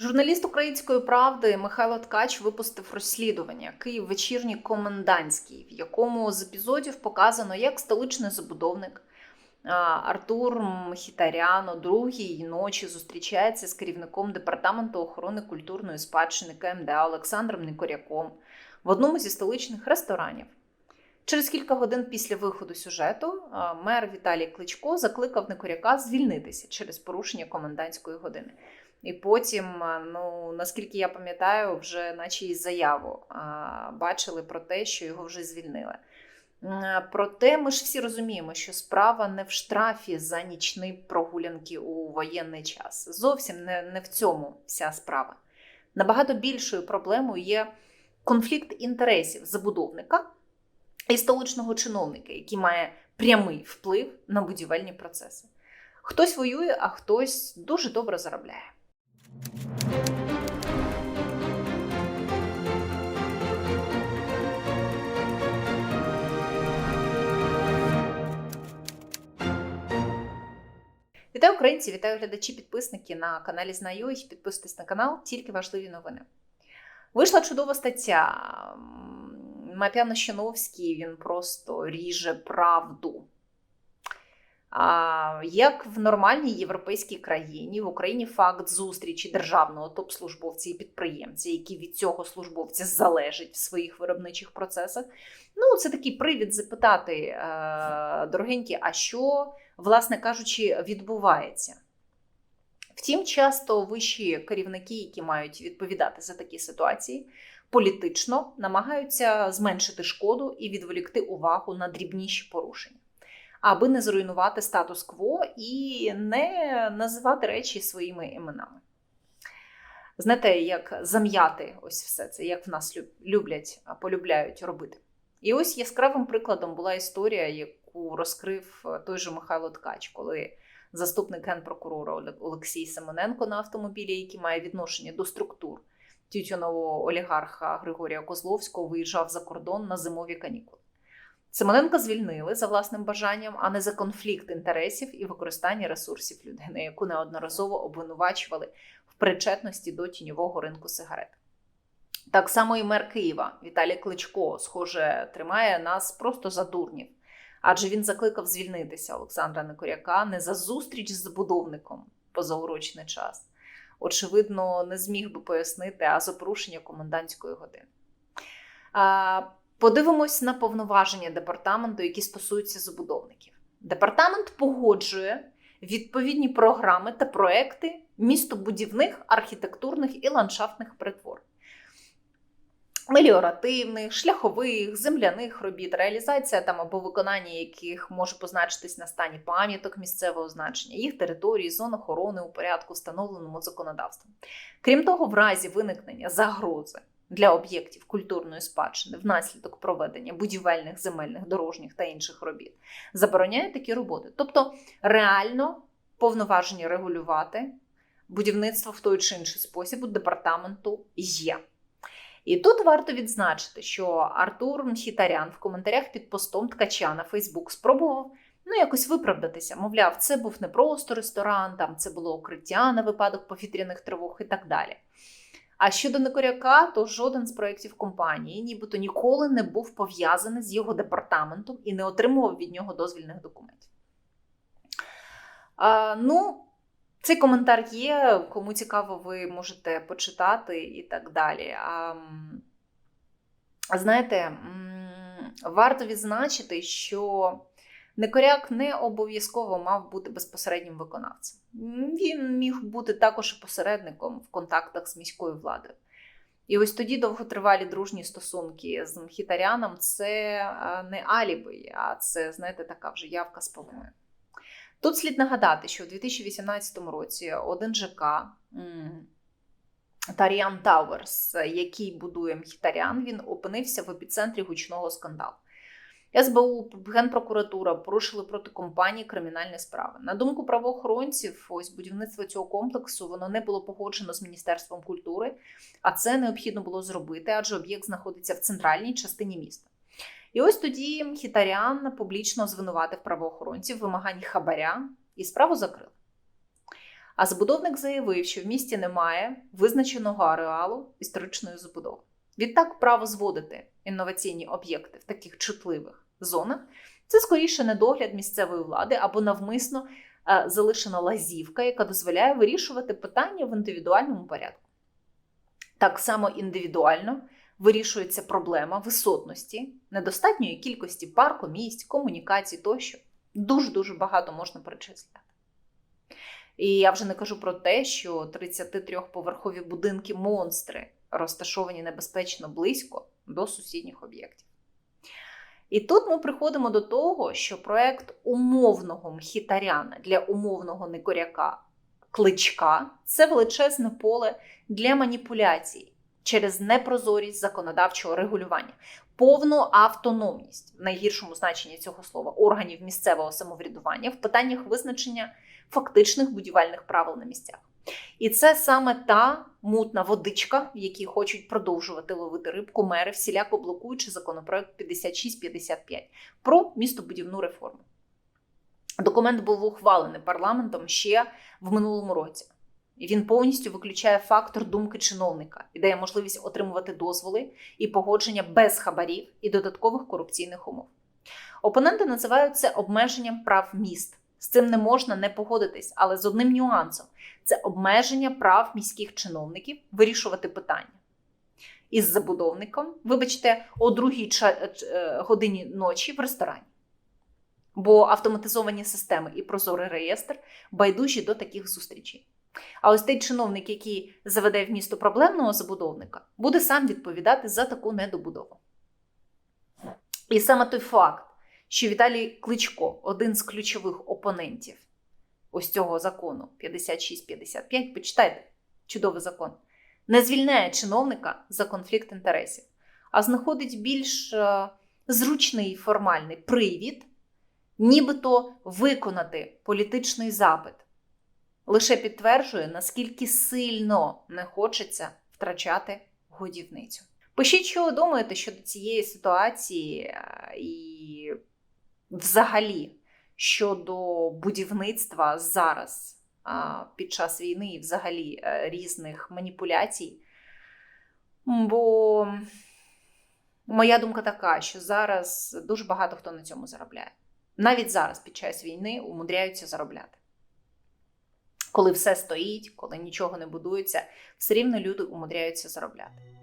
Журналіст української правди Михайло Ткач випустив розслідування Київ вечірній комендантський, в якому з епізодів показано, як столичний забудовник Артур Мхітарян о другій ночі зустрічається з керівником департаменту охорони культурної спадщини КМДА Олександром Никоряком в одному зі столичних ресторанів. Через кілька годин після виходу сюжету мер Віталій Кличко закликав Никоряка звільнитися через порушення комендантської години. І потім, ну наскільки я пам'ятаю, вже наче і заяву бачили про те, що його вже звільнили. Проте ми ж всі розуміємо, що справа не в штрафі за нічні прогулянки у воєнний час. Зовсім не, не в цьому вся справа. Набагато більшою проблемою є конфлікт інтересів забудовника і столичного чиновника, який має прямий вплив на будівельні процеси. Хтось воює, а хтось дуже добре заробляє. Вітаю українці, вітаю глядачі, підписники на каналі Знаю. Підписуйтесь на канал, тільки важливі новини. Вийшла чудова стаття. Мапяно Щановський він просто ріже правду. Як в нормальній європейській країні в Україні факт зустрічі державного топ-службовця і підприємця, які від цього службовця залежать в своїх виробничих процесах. Ну, це такий привід запитати, е, дорогенькі, а що, власне кажучи, відбувається? Втім, часто вищі керівники, які мають відповідати за такі ситуації, політично намагаються зменшити шкоду і відволікти увагу на дрібніші порушення, аби не зруйнувати статус-кво і не називати речі своїми іменами. Знаєте, як зам'яти ось все це, як в нас люблять, полюбляють робити. І ось яскравим прикладом була історія, яку розкрив той же Михайло Ткач, коли заступник генпрокурора Олексій Семененко на автомобілі, який має відношення до структур тютюнового олігарха Григорія Козловського, виїжджав за кордон на зимові канікули. Семененка звільнили за власним бажанням, а не за конфлікт інтересів і використання ресурсів людини, яку неодноразово обвинувачували в причетності до тіньового ринку сигарет. Так само і мер Києва Віталій Кличко, схоже, тримає нас просто за дурнів, адже він закликав звільнитися Олександра Никоряка не за зустріч з забудовником позаурочний час. Очевидно, не зміг би пояснити, а за порушення комендантської години. Подивимось на повноваження департаменту, які стосуються забудовників. Департамент погоджує відповідні програми та проекти містобудівних, архітектурних і ландшафтних перетворень. Меліоративних, шляхових, земляних робіт, реалізація там або виконання яких може позначитись на стані пам'яток місцевого значення, їх території, зон охорони у порядку, встановленому законодавством. Крім того, в разі виникнення загрози для об'єктів культурної спадщини внаслідок проведення будівельних, земельних, дорожніх та інших робіт забороняє такі роботи. Тобто реально повноваження регулювати будівництво в той чи інший спосіб у департаменту є. І тут варто відзначити, що Артур Мхітарян в коментарях під постом ткача на Фейсбук спробував ну, якось виправдатися. Мовляв, це був не просто ресторан, там це було укриття на випадок повітряних тривог і так далі. А щодо Некоряка, то жоден з проєктів компанії, нібито ніколи не був пов'язаний з його департаментом і не отримував від нього дозвільних документів. А, ну, цей коментар є, кому цікаво, ви можете почитати і так далі. А, Знаєте, варто відзначити, що Некоряк не обов'язково мав бути безпосереднім виконавцем. Він міг бути також посередником в контактах з міською владою. І ось тоді довготривалі дружні стосунки з Мхітаряном це не аліби, а це, знаєте, така вже явка з повиною. Тут слід нагадати, що у 2018 році один ЖК Таріан Тауерс, який будує Мхітарян, він опинився в епіцентрі гучного скандалу. СБУ, Генпрокуратура порушили проти компанії кримінальні справи. На думку правоохоронців, ось будівництво цього комплексу воно не було погоджено з Міністерством культури, а це необхідно було зробити, адже об'єкт знаходиться в центральній частині міста. І ось тоді Хітарян публічно звинуватив правоохоронців в вимаганні хабаря і справу закрили. А забудовник заявив, що в місті немає визначеного ареалу історичної забудови. Відтак, право зводити інноваційні об'єкти в таких чутливих зонах це скоріше недогляд місцевої влади або навмисно е, залишена лазівка, яка дозволяє вирішувати питання в індивідуальному порядку. Так само індивідуально вирішується проблема висотності, недостатньої кількості парку, місць, комунікацій тощо. Дуже-дуже багато можна перечисляти. І я вже не кажу про те, що 33-поверхові будинки монстри розташовані небезпечно близько до сусідніх об'єктів. І тут ми приходимо до того, що проект умовного мхітаряна для умовного некоряка кличка це величезне поле для маніпуляцій через непрозорість законодавчого регулювання, повну автономність в найгіршому значенні цього слова органів місцевого самоврядування в питаннях визначення фактичних будівельних правил на місцях. І це саме та мутна водичка, в якій хочуть продовжувати ловити рибку мери, всіляко блокуючи законопроект 5655 про містобудівну реформу. Документ був ухвалений парламентом ще в минулому році. І він повністю виключає фактор думки чиновника і дає можливість отримувати дозволи і погодження без хабарів і додаткових корупційних умов. Опоненти називають це обмеженням прав міст. З цим не можна не погодитись, але з одним нюансом це обмеження прав міських чиновників вирішувати питання. Із забудовником, вибачте, о другій ча- е, годині ночі в ресторані. Бо автоматизовані системи і прозорий реєстр байдужі до таких зустрічей. А ось той чиновник, який заведе в місто проблемного забудовника, буде сам відповідати за таку недобудову. І саме той факт, що Віталій Кличко один з ключових опонентів ось цього закону. 56-55, почитайте, чудовий закон, не звільняє чиновника за конфлікт інтересів, а знаходить більш е, зручний формальний привід, нібито виконати політичний запит. Лише підтверджує, наскільки сильно не хочеться втрачати годівницю. Пишіть, що ви думаєте щодо цієї ситуації е, і взагалі щодо будівництва зараз під час війни і взагалі е, різних маніпуляцій. Бо моя думка така, що зараз дуже багато хто на цьому заробляє. Навіть зараз, під час війни, умудряються заробляти коли все стоїть, коли нічого не будується, все рівно люди умудряються заробляти.